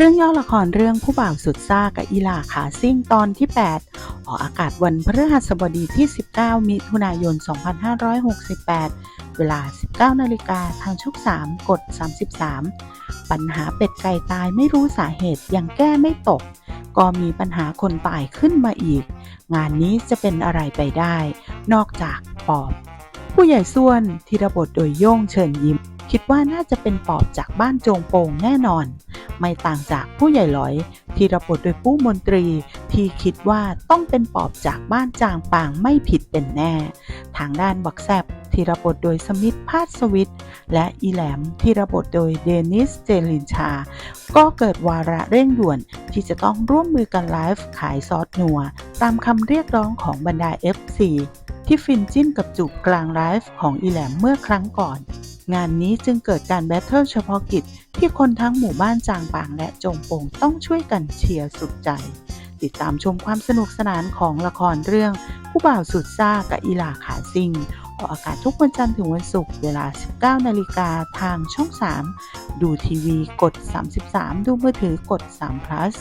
เรื่องย่อละครเรื่องผู้บ่าวสุดซ่ากับอีลาขาซิ่งตอนที่ 8 ออกอากาศวันพฤหัสบดีที่ 19 มิถุนายน 2568 เวลา 19 นาฬิกาทางช่อง3กด 33 ปัญหาเป็ดไก่ตายไม่รู้สาเหตุยังแก้ไม่ตก ก็มีปัญหาคนตายขึ้นมาอีก งานนี้จะเป็นอะไรไปได้ นอกจากปอบ ผู้ใหญ่ส่วนธีรบทโดยโย่งเชิญยิ้ม คิดว่าน่าจะเป็นปอบจากบ้านโจงโปงแน่นอน ไม่ต่างจากผู้ใหญ่หลอย ที่รับบทโดยผู้มนตรีที่คิดว่าต้องเป็นปอบจากบ้านจางปางไม่ผิดเป็นแน่ ทางด้านบักแซบที่รับบทโดยสมิธพาสวิทและอีแหลมที่รับบทโดยเดนิสเจลินชา ก็เกิดวาระเร่งด่วนที่จะต้องร่วมมือกันไลฟ์ขายซอสนัว ตามคำเรียกร้องของบรรดา FC ที่ฟินจิ้นกับจุกกลางไลฟ์ของอีแหลมเมื่อครั้งก่อน งานนี้จึงเกิดการแบทเทิลเฉพาะกิจ ที่คนทั้งหมู่บ้านจางปางและจงโปงต้องช่วยกันเชียร์สุดใจ ติดตามชมความสนุกสนานของละครเรื่อง ผู้บ่าวสุดซ่ากับอีหลาขาซิงออกอากาศทุกวันจันทร์ถึงวันศุกร์เวลา 19 นาฬิกาทางช่อง 3 ดูทีวีกด 33 ดูมือถือกด3 plus